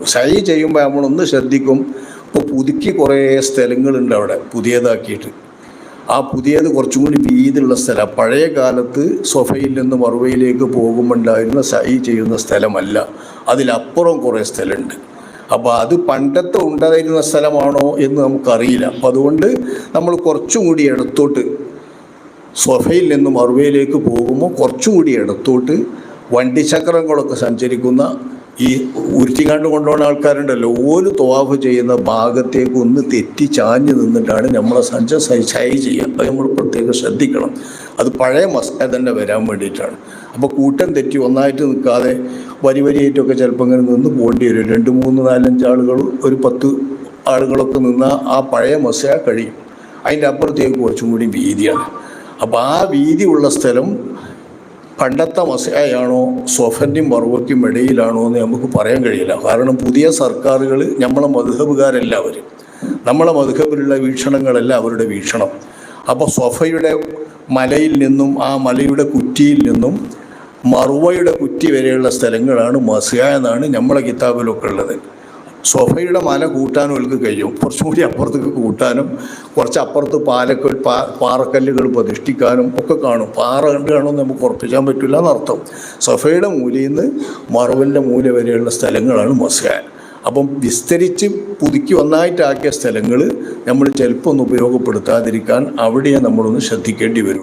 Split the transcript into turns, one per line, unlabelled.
സൈ ചെയ്യുമ്പോൾ നമ്മളൊന്ന് ശ്രദ്ധിക്കും. ഇപ്പോൾ പുതുക്കി കുറേ സ്ഥലങ്ങളുണ്ട് അവിടെ പുതിയതാക്കിയിട്ട്. ആ പുതിയത് കുറച്ചും കൂടി വീതിയുള്ള സ്ഥലം. പഴയ കാലത്ത് സൊഫയിൽ നിന്ന് മറുവയിലേക്ക് പോകുമ്പോൾ ഉണ്ടായിരുന്ന സൈ ചെയ്യുന്ന സ്ഥലമല്ല. അതിലപ്പുറം കുറേ സ്ഥലമുണ്ട്. അപ്പോൾ അത് പണ്ടത്തെ ഉണ്ടായിരുന്ന സ്ഥലമാണോ എന്ന് നമുക്കറിയില്ല. അപ്പം അതുകൊണ്ട് നമ്മൾ കുറച്ചും കൂടി ഇടത്തോട്ട് സൊഫയിൽ നിന്ന് മറുവയിലേക്ക് പോകുമ്പോൾ കുറച്ചും കൂടി ഇടത്തോട്ട് വണ്ടിചക്രങ്ങളൊക്കെ സഞ്ചരിക്കുന്ന ഈ ഉരുത്തിക്കാണ്ട് കൊണ്ടുപോകുന്ന ആൾക്കാരുണ്ടല്ലോ. ഓൽ തോവാഫ് ചെയ്യുന്ന ഭാഗത്തേക്ക് ഒന്ന് തെറ്റി ചാഞ്ഞ് നിന്നിട്ടാണ് നമ്മളെ സഞ്ച സൈ ചെയ്യുക. അത് നമ്മൾ പ്രത്യേകം ശ്രദ്ധിക്കണം. അത് പഴയ മസാല തന്നെ വരാൻ വേണ്ടിയിട്ടാണ്. അപ്പോൾ കൂട്ടം തെറ്റി ഒന്നായിട്ട് നിൽക്കാതെ വരി വരിയായിട്ടൊക്കെ ചിലപ്പോൾ ഇങ്ങനെ നിന്ന് പോകേണ്ടി വരും. രണ്ട് മൂന്ന് നാലഞ്ച് ആളുകൾ ഒരു പത്ത് ആളുകളൊക്കെ നിന്നാൽ ആ പഴയ മസയ കഴിയും. അതിന്റെ അപ്പുറത്തേക്ക് കുറച്ചും കൂടി വീതിയാണ്. അപ്പോൾ ആ വീതിയുള്ള സ്ഥലം പണ്ടത്തെ മസയാണോ സൊഫന്റെയും മറുവയ്ക്കും ഇടയിലാണോ എന്ന് നമുക്ക് പറയാൻ കഴിയില്ല. കാരണം പുതിയ സർക്കാരുകൾ നമ്മളെ മധുഹബുകാരെല്ലാവരും നമ്മളെ മധുഹബിലുള്ള വീക്ഷണങ്ങളല്ല അവരുടെ വീക്ഷണം. അപ്പോൾ സൊഫയുടെ മലയിൽ നിന്നും ആ മലയുടെ കുറ്റിയിൽ നിന്നും മറുവയുടെ കുറ്റി വരെയുള്ള സ്ഥലങ്ങളാണ് മസിയ എന്നാണ് നമ്മളെ കിതാബിലൊക്കെ ഉള്ളത്. സൊഫയുടെ മല കൂട്ടാനും അവർക്ക് കഴിയും. കുറച്ചും കൂടി അപ്പുറത്തേക്ക് കൂട്ടാനും കുറച്ച് അപ്പുറത്ത് പാലക്കൽ പാ പാറക്കല്ലുകൾ പ്രതിഷ്ഠിക്കാനും ഒക്കെ കാണും. പാറ കണ്ട് കാണുമെന്ന് നമുക്ക് ഉറപ്പിക്കാൻ പറ്റില്ല എന്നർത്ഥം. സൊഫയുടെ മൂലയിൽ നിന്ന് മറവിന്റെ മൂല വരെയുള്ള സ്ഥലങ്ങളാണ് മസ്കാൻ. അപ്പം വിസ്തരിച്ച് പുതുക്കി ഒന്നായിട്ടാക്കിയ സ്ഥലങ്ങൾ നമ്മൾ ചിലപ്പോൾ ഒന്ന് ഉപയോഗപ്പെടുത്താതിരിക്കാൻ അവിടെ നമ്മളൊന്ന് ശ്രദ്ധിക്കേണ്ടി വരും.